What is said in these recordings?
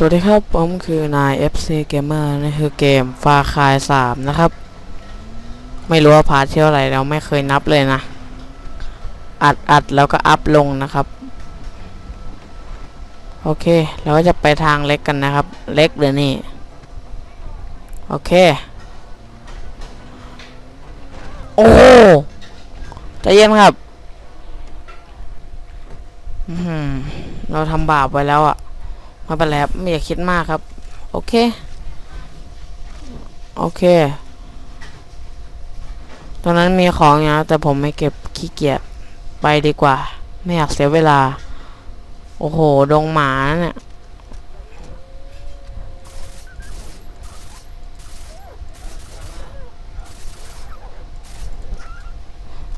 สวัสดีครับ ผมคือนาย FC Gamer นี่คือเกมฟาคาย3นะครับ ไม่รู้ว่าพาเที่ยวอะไรเราไม่เคยนับเลยนะ อัดอัดแล้วก็อัพลงนะครับ โอเค เราก็จะไปทางเล็กกันนะครับ เล็กหรือนี่โอเค โอ้โหใจเย็นครับ เราทำบาปไว้แล้วอะไม่เป็นไรครับไม่อยากคิดมากครับ โอเค โอเคตอนนั้นมีของอยู่นะแต่ผมไม่เก็บขี้เกียจไปดีกว่า ไม่อยากเสียเวลา โอ้โห ดงหมาเนี่ย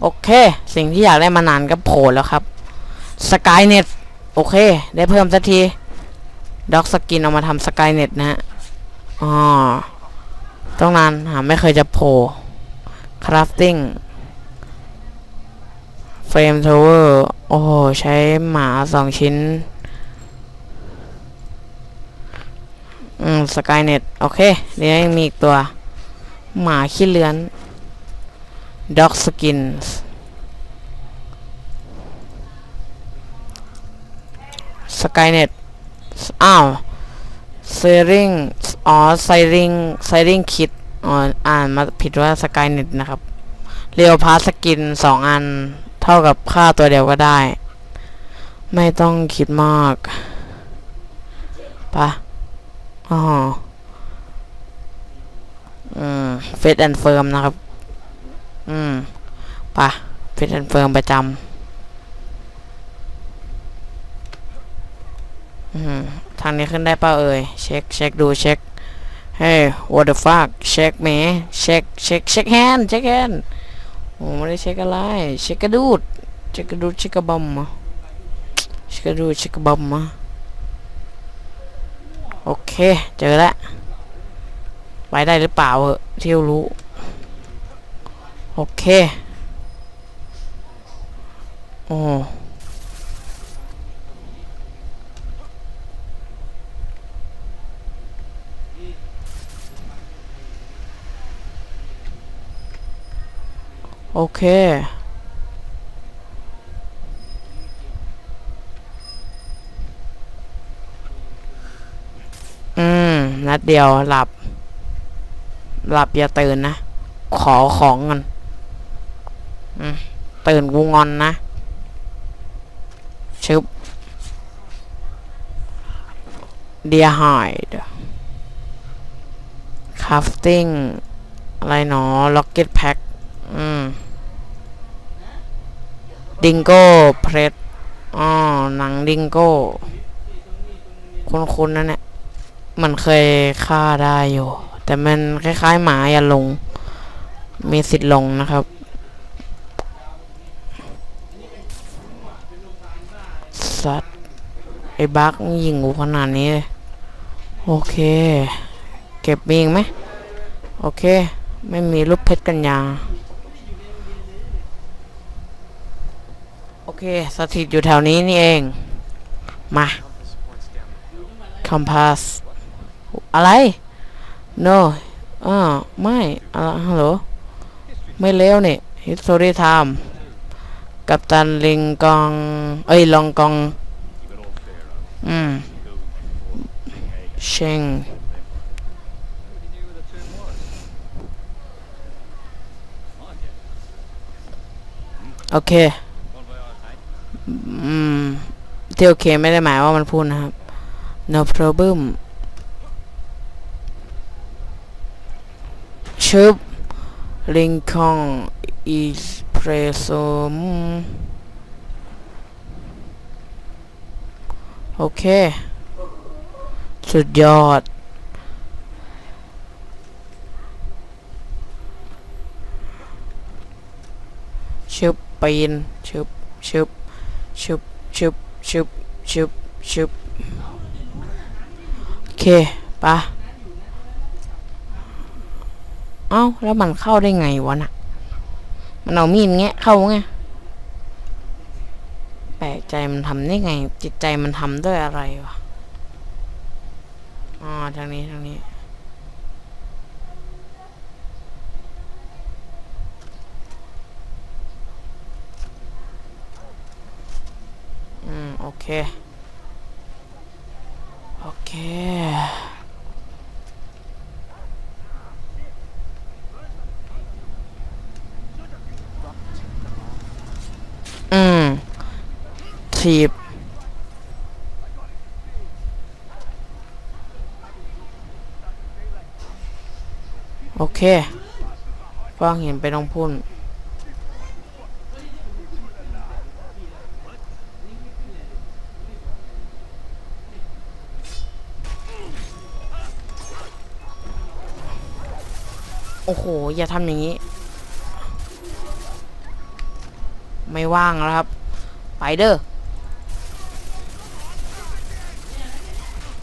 โอเค สิ่งที่อยากได้มานานก็โผล่แล้วครับ สกายเน็ต โอเค ได้เพิ่มสักที ด็อกสกินเอามาทำสกายเน็ตนะฮะอ๋อต้องนานหาไม่เคยจะโผล่คราฟติ้งเฟรมทาวเวอร์โอ้โห ใช้หมาสองชิ้น อืม สกายเน็ต โอเค เดี๋ยวยังมีอีกตัว หมาขี้เลือนด็อกสกินสกายเน็ต อ้าวเซริงอ๋อไซริงไซริงคิดอ๋ออ่านมาผิดว่าสกายเน็ตนะครับเรียวพาสกินสองอัน เท่ากับค่าตัวเดียวก็ได้ ไม่ต้องคิดมากปะอ๋ออืมเฟสแอนด์เฟิร์มนะครับ อืมปะเฟสแอนด์เฟิร์มประจำอืม ทาง นี้ขึ้นได้เปล่าเอ่ย เช็คเช็คดูเช็ค เฮ้ย what the fuck เช็คแหมเช็คเช็คเช็คแฮนด์เช็คแฮนด์โอ้ไม่ได้เช็คอะไร เช็คกระดูด เช็คกระดูดเช็คกระบอมมาเช็คกระดูดเช็คกระบอมมาโอเค เจอแล้ว ไปได้หรือเปล่าเหอะที่รู้ โอเค โอ้ อเค อืม นัดเดียวหลับ หลับอย่าตื่นนะ ขอของกันอืมตื่นกูงอนนะ ชึบ เดียหายคราฟติ้งอะไรหนอล็อกเก็ตแพ็ค อืม ดิงโก้เพรสอ๋อหนังดิงโก้ คุ้นๆนั่นเนี่ยมันเคยฆ่าได้อยู่ แต่มันคล้ายๆหมาอย่าลง มีสิทธิ์ลงนะครับ สัตว์ ไอ้บักยิงกูขนาดนี้ โอเค เก็บมีอีกไหม โอเค ไม่มีรูปเพชรกันยา โอ เค สถิตอยู่แถวนี้นี่เอง มาคอมพาสอะไร no อ่าไม่อะฮัลโหล ไม่เร็วนี่ history time กับตันลิงกอง เอ้ย ลองกอง อืม เชงโอเค ที่โอเคไม่ได้หมายว่ามันพูดนะครับ no problem ชึบ Lincoln is presum โอเค สุดยอด ชึบปีนชึบชึบ ชึบชึบชึบชึบชึบโอเคปะเอ้า แล้วมันเข้าได้ไงวะน่ะ มันเอามีดแงะเข้าไง แปลกใจมันทำได้ไง จิตใจมันทำด้วยอะไรวะ อ๋อ ทางนี้ ทางนี้ อืม โอเคโอเคอืมถีบโอเคกว้างเห็นไปน้องพุ่น อ้โห อย่าทำอย่างนี้ ไม่ว่างแล้วครับ ไปเด้อ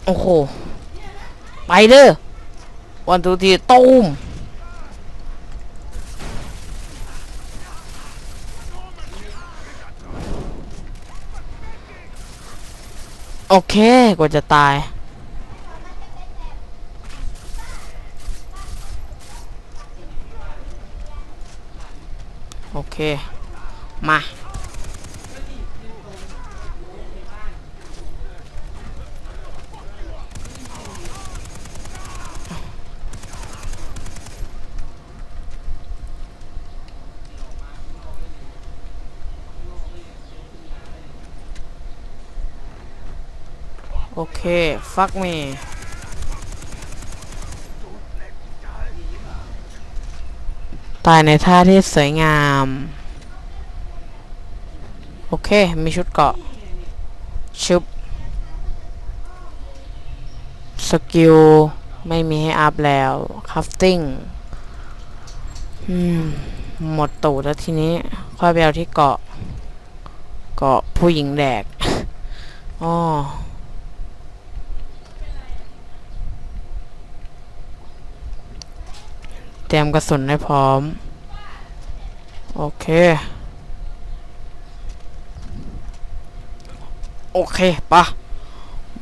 โอ้โห ไปเด้อ วันทุทีตูมโอเค กว่าจะตาย โอเค มา โอเค ฟักมี ตายในท่าที่สวยงาม โอเค มีชุดเกาะ ชุบ สกิล ไม่มีให้อัพแล้วคัฟติ้งหมดตูดแล้วทีนี้ ค่อยไปเอาที่เกาะ เกาะผู้หญิงแดกอ๋อ เตรียมกระสุนให้พร้อม โอเค โอเคปะ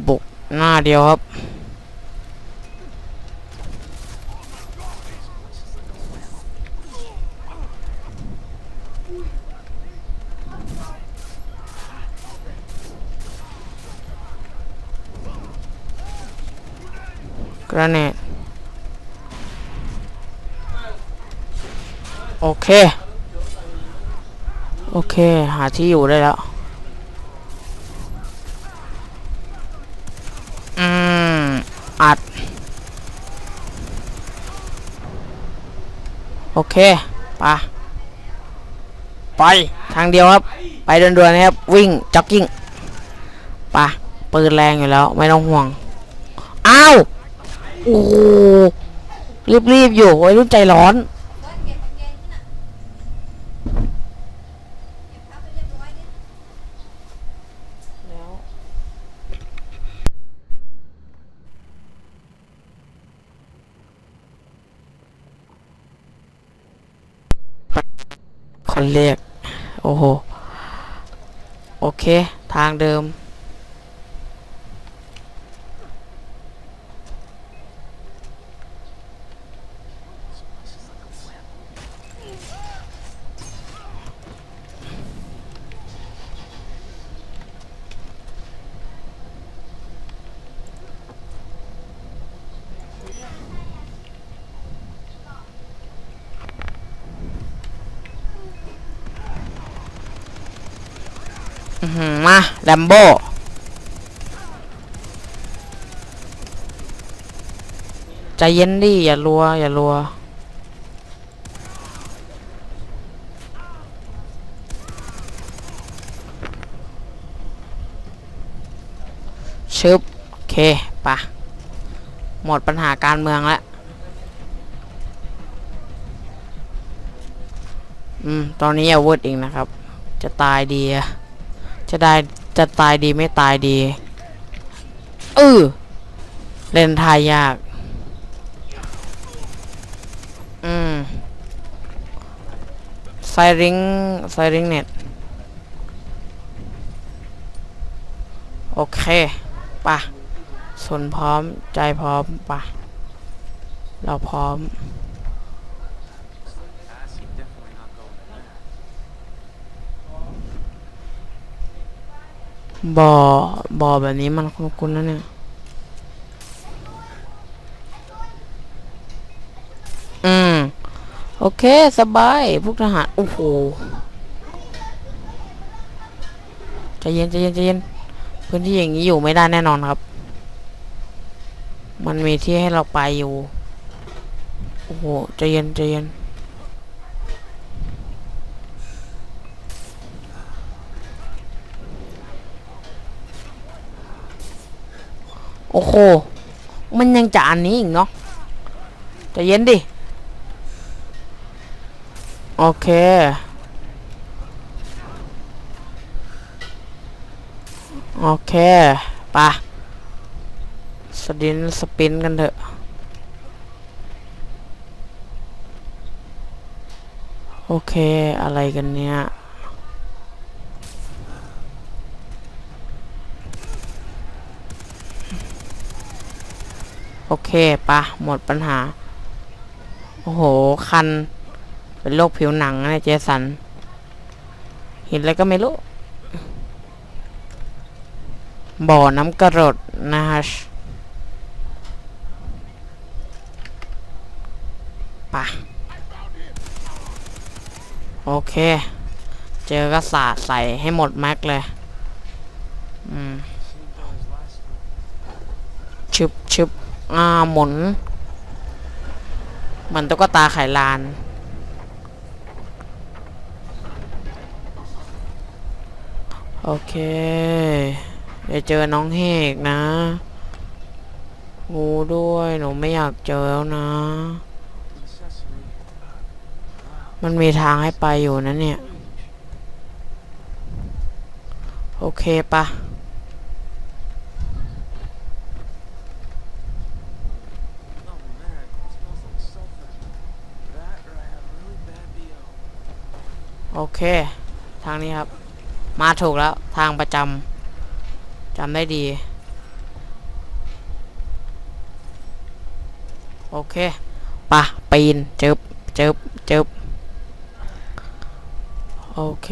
บุกหน้าเดียวครับ กระเนต โอเค โอเค หาที่อยู่ได้แล้ว อืม อัด โอเคไปะไป ทางเดียวครับ ไปเดินๆนะครับ วิ่ง จ็อกกิ้งไปะปืนแรงอยู่แล้ว ไม่ต้องห่วง อ้าว โอ้รีบๆอยู่วัยรุ่นใจร้อน เรียก โอ้โห โอเค ทางเดิม มาแลมโบใจเย็นดิอย่ารัว อย่ารัว ชึบ โอเคปะหมดปัญหาการเมืองแล้วอืม ตอนนี้อาวุธอีกนะครับ จะตายดีอะ จะได้จะตายดีไม่ตายดีเออเล่นทายยาก อืมไซริงไซริงเน็ต โอเคป่ะสนพร้อมใจพร้อมปะเราพร้อม บ่อบ่อแบบนี้มันคุ้นๆนะเนี่ย อืม โอเค สบาย พวกทหาร โอ้โหใจเย็นใจเย็นใจเย็น พื้นที่อย่างนี้อยู่ไม่ได้แน่นอนครับ มันมีที่ให้เราไปอยู่ โอ้โหใจเย็นใจเย็น โอ้โห มันยังจะอันนี้อีกเนาะจะเย็นดิ โอเค โอเคปะสดินสปินกันเถอะโอเค อะไรกันเนี่ย โอเคปะหมดปัญหา โอ้โห คัน เป็นโรคผิวหนังนะเนี่ยเจสัน เห็นอะไรก็ไม่รู้ บ่อน้ำกระรดนะฮะปะโอเค เจอก็สาดใส่ให้หมดแม็กเลย อืม Same though as last one. ชึบชึบ อ่าหมุนหมือนตุ๊กตาไขลาน โอเค เดี๋ยวเจอน้องเฮกนะงูด้วย หนูไม่อยากเจอแล้วนะ มันมีทางให้ไปอยู่นะเนี่ย โอเคปะ เค ทางนี้ครับ มาถูกแล้วทางประจำจำได้ดี โอเคปะปีนจึบจึบจึบโอเค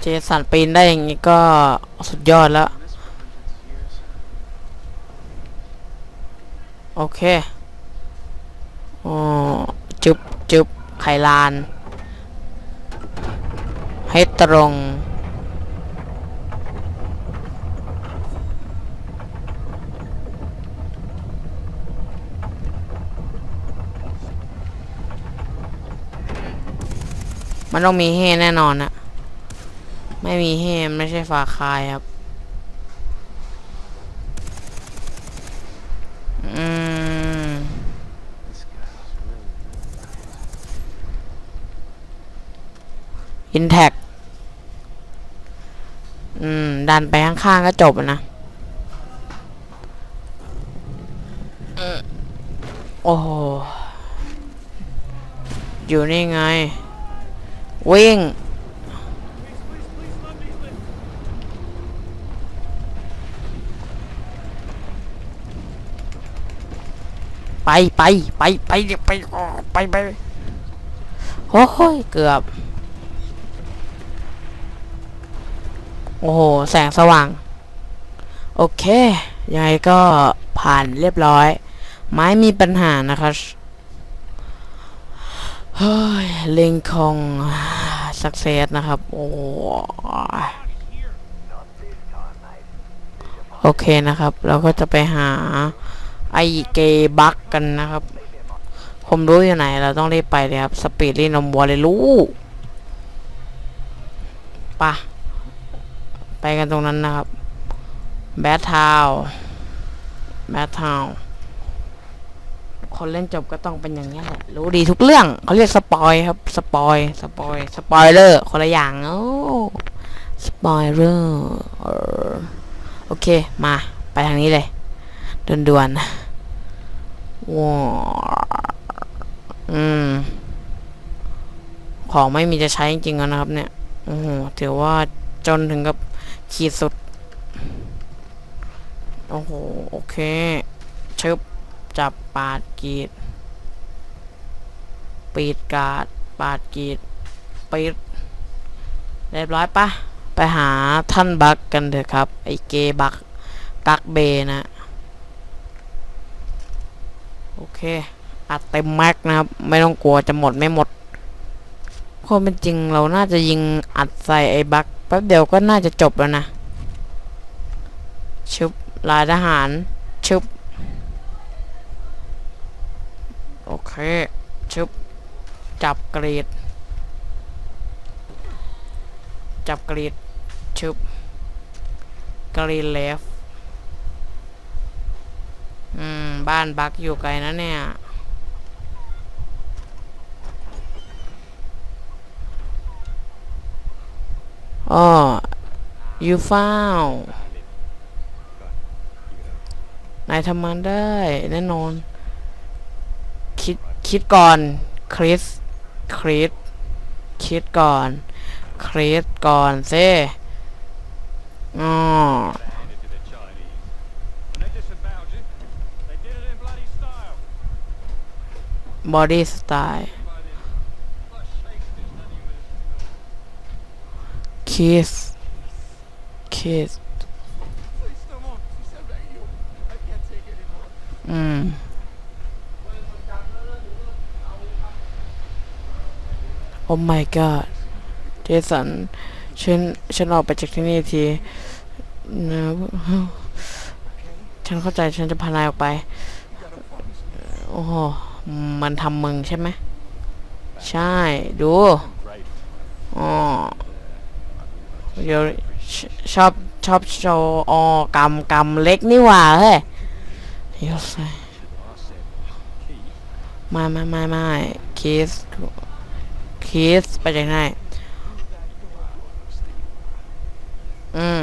เจสันปีนได้อย่างนี้ก็สุดยอดแล้ว โอเคอ๋อจึบจึบไขลาน ให้ตรง มันต้องมีเฮแน่นอนอะไม่มีเฮไม่ใช่ฝาคายครับอืมอินแท็ก อืม ดันไปข้างๆก็จบอะนะอืมโอ้โห อยู่นี่ไง วิ่ง ไปไปไปไปไปออกไปไปโอ้ยเกือบ โอ้โห แสงสว่าง โอเค ยังไงก็ผ่านเรียบร้อย ไม้มีปัญหานะคะเฮ้ยเลงคองสักเซสนะครับ โอ้โอเคนะครับ เราก็จะไปหาไอเกบักกันนะครับ ผมรู้อยู่ไหน เราต้องรีบไปเลยครับ สปีดลีนมวัวเลยรู้ปะ ไปกันตรงนั้นนะครับแบททาวแบททาวคนเล่นจบก็ต้องเป็นอย่างนี้แหละรู้ดีทุกเรื่องเขาเรียกสปอยครับสปอยสปอยสปอยเลอร์คนละอย่างโอ้สปอยเลอร์โอเคมาไปทางนี้เลยด่วนๆว้าอืมของไม่มีจะใช้จริงๆนะครับเนี่ยโอ้โหถือว่าจนถึงกับ ขีดสุด โอ้โห โอเค ชึบ จับปาดกีด ปีดกาด ปาดกีดปีดเรียบร้อยปะไปหาท่านบักกันเถอะครับ ไอเกบัก กักเบนะ โอเค อัดเต็มแม็กนะครับ ไม่ต้องกลัวจะหมดไม่หมด ความเป็นจริงเราน่าจะยิงอัดใส่ไอ้บักแป๊บเดียวก็น่าจะจบแล้วนะ ชุบลายทหาร ชุบ โอเค ชุบ จับกรีด จับกรีด ชุบ กรีดเลฟอืม บ้านบักอยู่ไกลนะเนี่ย อ๋อ you found นายทำมันได้แน่นอน คิด คิดก่อน คริส คริส คิดก่อน คริสก่อนเซ่อ๋อ Handed to the Chinese. When they disavowed it anymore. อืม โอ้ my god เจสันฉันฉันออกไปจากที่นี่ทีนะฉันเข้าใจฉันจะพานายออกไป โอ้โห มันทำมึงใช่ไหม ใช่ ดู อ๋อ เดี๋ยวชอบชอบโชว์อ๋อกำกำเล็กนี่หว่าเฮ้ยเดี๋ยวใส่ไม่ไม่ไม่ไม่คิสคิสไปจากไหนอืม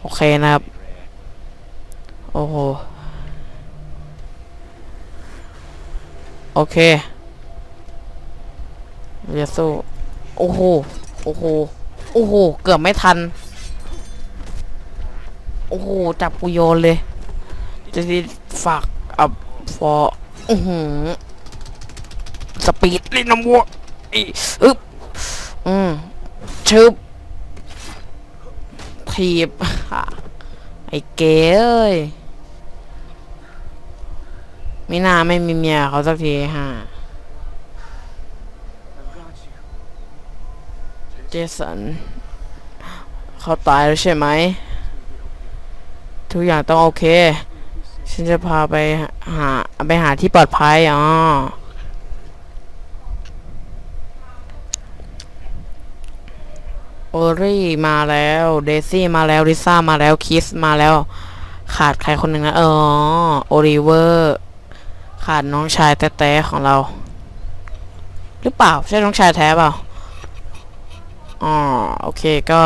โอเคนะครับ โอ้โห โอเคเรียสู้ โอ้โห โอ้โห โอ้โห เกือบไม่ทัน โอ้โห จับกูโยนเลย จะดีฝากอับฟออือหือสปีดลินน้ำวัวอีอึ๊บอืมชึบทีบไอ้เก๋เอ้ยไม่น่าไม่มีเมียเขาสักทีฮะ เจสันเขาตายแล้วใช่ไหม ทุกอย่างต้องโอเค ฉันจะพาไปหาไปหาที่ปลอดภัยอ๋อโอรี่มาแล้ว เดซี่มาแล้ว ลิซ่ามาแล้ว คิสมาแล้ว ขาดใครคนหนึ่งนะเออโอริเวอร์ ขาดน้องชายแต้ๆของเรา หรือเปล่า ใช่น้องชายแท้เปล่า อ๋อโอเคก็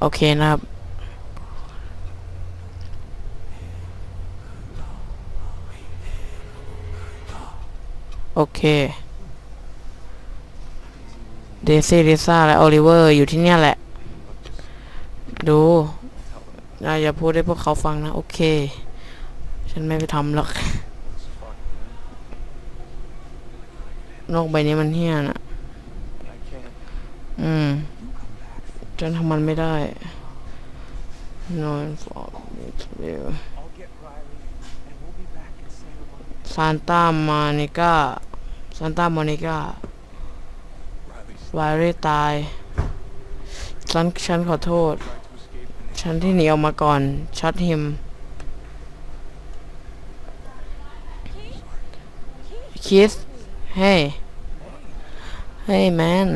โอเคนะครับ โอเคเดซี่ลิซ่าและโอลิเวอร์อยู่ที่เนี่ยแหละ ดูเราอย่าพูดให้พวกเขาฟังนะ โอเค ฉันไม่ไปทำหรอกโลกใบนี้มันเฮี้ยนะอืม ฉันทำมันไม่ได้ no for me to live I'll get Riley, and we'll be back in Santa Monica. ซานตามานิก้าซานตาโมนิก้า Riley's วายเรตายฉันฉันขอโทษ ฉันที่หนีออกมาก่อนช็อตฮิม คิส เฮ้ เฮ้แมน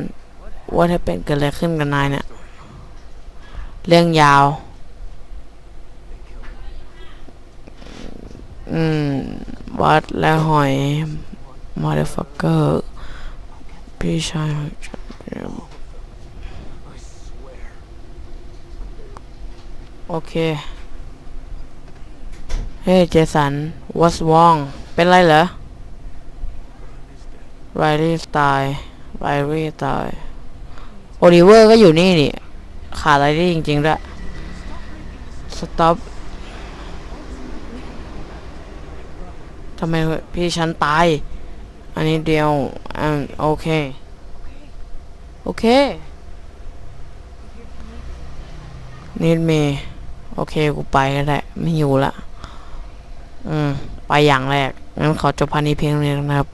ว่าถ้าเป็นเกิดอะไรขึ้นกับนายเนี่ย เรื่องยาว อืมวัดและหอยมาเดฟักเกอร์พี่ชายโอเค เฮ้เจสัน what's wrong เป็นไรเหรอไรลี่ตายไรลี่ตายโอลิเวอร์ก็อยู่นี่นี่ ขาดอะไรได้จริงๆด้วยสต็อปทำไมพี่ฉันตาย อันนี้เดียวอ่าโอเค โอเคนิดเมโอเค กูไปก็ได้ไม่อยู่ละ อืม ไปอย่างแรก งั้นขอจบพันนี้เพียงเท่านี้นะครับ